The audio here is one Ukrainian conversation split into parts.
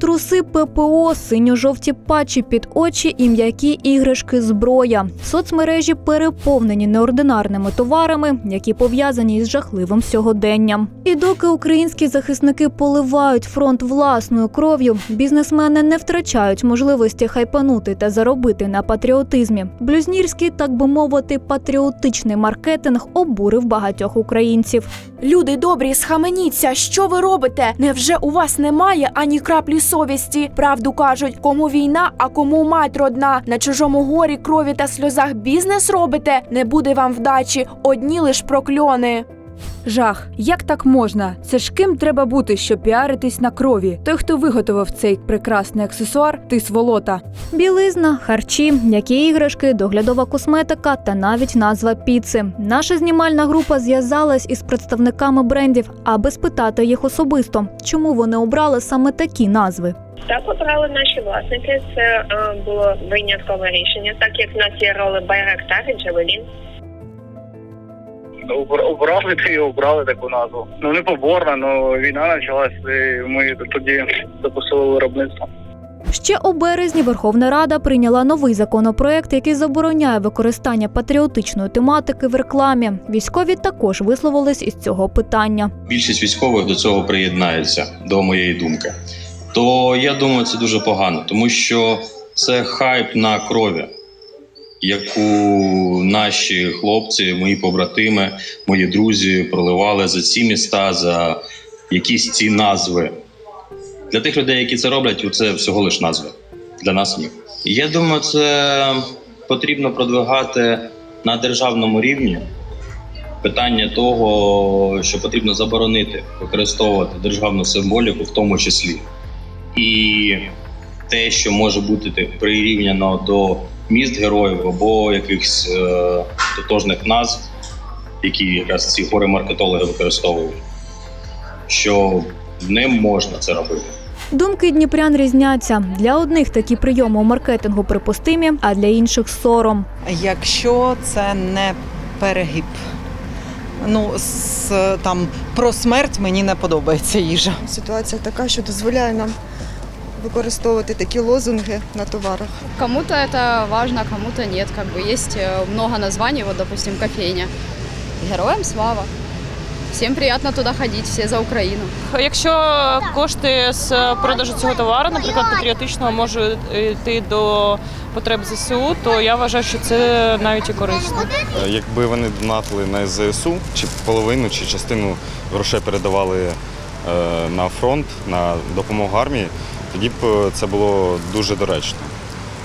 Труси ППО, синьо-жовті патчі під очі і м'які іграшки зброя. Соцмережі переповнені неординарними товарами, які пов'язані із жахливим сьогоденням. І доки українські захисники поливають фронт власною кров'ю, бізнесмени не втрачають можливості хайпанути та заробити на патріотизмі. Блюзнірський, так би мовити, патріотичний маркетинг обурив багатьох українців. Люди добрі, схаменіться, що ви робите? Невже у вас немає ані краплі совісті? Правду кажуть, кому війна, а кому мать родна. На чужому горі, крові та сльозах бізнес робите? Не буде вам вдачі, одні лиш прокльони. Жах, як так можна? Це ж ким треба бути, щоб піаритись на крові? Той, хто виготовив цей прекрасний аксесуар, ти сволота. Білизна, харчі, м'які іграшки, доглядова косметика та навіть назва піци. Наша знімальна група зв'язалась із представниками брендів, аби спитати їх особисто, чому вони обрали саме такі назви. Так обрали наші власники. Це е, було виняткове рішення, так як в нас є роли Байрактар і Джавелін. Обра- Обрали та обрали таку назву. Ну не поборна, ну війна почалась, і ми тоді запустили виробництво. Ще у березні Верховна Рада прийняла новий законопроект, який забороняє використання патріотичної тематики в рекламі. Військові також висловились із цього питання. більшість військових до цього приєднаються до моєї думки. То я думаю, це дуже погано, тому що це хайп на крові, яку наші хлопці, мої побратими, мої друзі проливали за ці міста, за якісь ці назви. Для тих людей, які це роблять, це всього лиш назви. Для нас ні. Я думаю, це потрібно продвигати на державному рівні питання того, що потрібно заборонити використовувати державну символіку, в тому числі, і те, що може бути прирівняно до міст героїв або якихось е, тотожних назв, які якраз ці горе-маркетологи використовують, що не можна це робити. Думки дніпрян різняться. Для одних такі прийоми у маркетингу припустимі, а для інших сором. якщо це не перегиб. Ну, з, там про смерть мені не подобається їжа. Ситуація така, що дозволяє нам використовувати такі лозунги на товарах. Кому-то это важно, кому-то нет. Как бы есть э, много названий, вот, допустим, кофейня. Героям слава. Всем приятно туда ходить, все за Україну. Якщо кошти з продажу цього товару, наприклад, патріотичного, можуть йти до потреб ЗСУ, то я вважаю, що це навіть і корисно. Е, Якби вони донатили на ЗСУ, чи половину, чи частину грошей передавали е, на фронт, на допомогу армії, тоді б е, це було дуже доречно.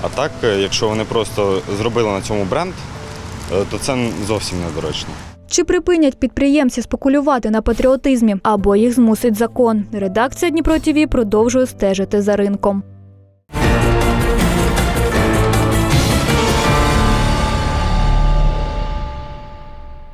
А так, е, якщо вони просто зробили на цьому бренд, е, то це зовсім недоречно. Чи припинять підприємці спекулювати на патріотизмі або їх змусить закон? Редакція Дніпро ТІВІ продовжує стежити за ринком.